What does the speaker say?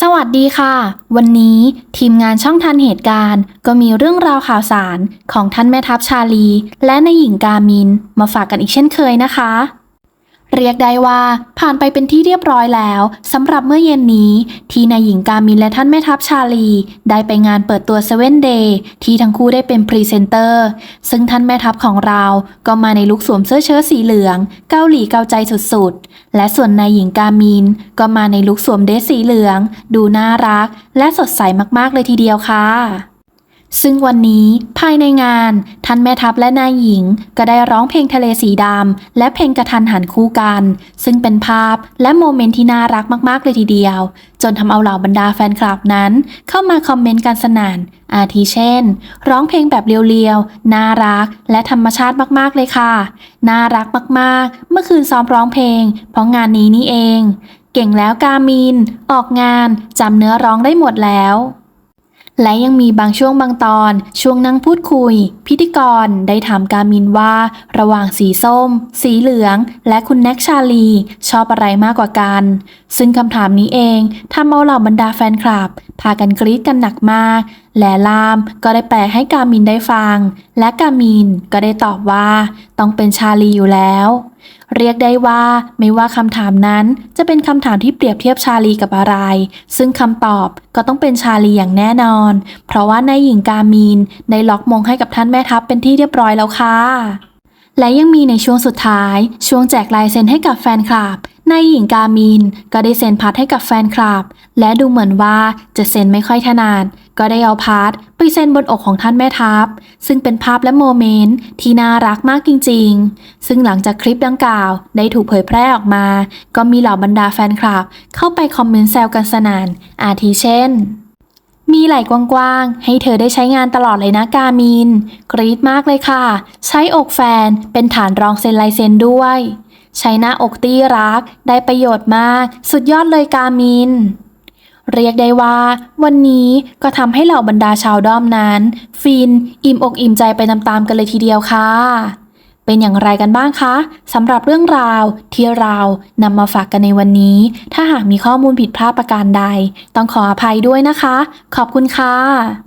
สวัสดีค่ะ วันนี้ทีมงานช่องทันเหตุการณ์ ก็มีเรื่องราวข่าวสารของท่านแม่ทัพชาลี และนายหญิงกามิน มาฝากกันอีกเช่นเคยนะคะ เรียกได้ว่าผ่านไปเป็นที่เรียบร้อยแล้วสำหรับเมื่อเย็นนี้ ที่นายหญิงกามินและท่านแม่ทัพชาลี ได้ไปงานเปิดตัวเซเว่นเดย์ที่ทั้งคู่ได้เป็นพรีเซนเตอร์ ซึ่งท่านแม่ทัพของเราก็มาในลุคสวมเสื้อเชิ้ตสีเหลือง เกาหลีเกาใจสุดๆ และส่วนนายหญิงกามิน ก็มาในลุคสวมเดรสสีเหลือง ดูน่ารัก และสดใสมากๆเลยทีเดียวค่ะ ซึ่งวันนี้ภายในงานท่านแม่ทัพและนายหญิง ก็ได้ร้องเพลงทะเลสีดำและเพลงกระทันหันคู่กัน ซึ่งเป็นภาพและโมเมนต์ที่น่ารักมากๆเลยทีเดียว จนทำเอาเหล่าบรรดาแฟนคลับนั้น เข้ามาคอมเมนต์กันสนั่นอาทิเช่น ร้องเพลงแบบเรียวๆ น่ารักและธรรมชาติมากๆเลยค่ะ น่ารักมากๆ เมื่อคืนซ้อมร้องเพลง เพราะงานนี้นี่เอง เก่งแล้วกามิน ออกงานจำเนื้อร้องได้หมดแล้ว และยังมีบางช่วงบางตอน ช่วงนั่งพูดคุย พิธีกรได้ถามกามินว่า ระหว่างสีส้ม สีเหลือง และคุณแน็กชาลี ชอบอะไรมากกว่ากัน ซึ่งคำถามนี้เองทำเอาเหล่าบรรดาแฟนคลับ พากันกรี๊ดกันหนักมาก และลามก็ได้แปลให้กามินได้ฟัง และกามินก็ได้ตอบว่า ต้องเป็นชาลีอยู่แล้ว เรียกได้ว่าไม่ว่าคำถามนั้นจะเป็นคำถามที่เปรียบเทียบชาลีกับอะไร ซึ่งคำตอบก็ต้องเป็นชาลีอย่างแน่นอน เพราะว่านายหญิงกามีนได้ล็อกมงให้กับท่านแม่ทัพเป็นที่เรียบร้อยแล้วค่ะและยังมีในช่วงสุดท้าย ช่วงแจกลายเซ็นให้กับแฟนคลับนายหญิงกามินก็ได้เซ็นพัดให้กับแฟนคลับ และดูเหมือนว่าจะเซ็นไม่ค่อยถนัดก็ได้เอาพัด ไปเซ็นบนอกของท่านแม่ทัพ ซึ่งเป็นภาพและโมเมนต์ที่น่ารักมากจริง ๆ ซึ่งหลังจากคลิปดังกล่าว ได้ถูกเผยแพร่ออกมา ก็มีเหล่าบรรดาแฟนคลับ เข้าไปคอมเมนต์แซวกันสนาน อาทิเช่น มีไหล่กว้างๆ ให้เธอได้ใช้งานตลอดเลยนะกามิน กรี๊ดมากเลยค่ะ ใช้อกแฟนเป็นฐานรองเซ็นลายเซ็นด้วย ใช้หน้าอกตี้รัก ได้ประโยชน์มาก สุดยอดเลยกามิน เรียกได้ว่า วันนี้ก็ทำให้เหล่าบรรดาชาวด้อมนั้น ฟิน อิ่มอกอิ่มใจไปตามๆกันเลยทีเดียวค่ะ เป็นอย่างไรกันบ้างคะสำหรับเรื่องราวที่เรานำมาฝากกันในวันนี้ ถ้าหากมีข้อมูลผิดพลาดประการใด ต้องขออภัยด้วยนะคะ ขอบคุณค่ะ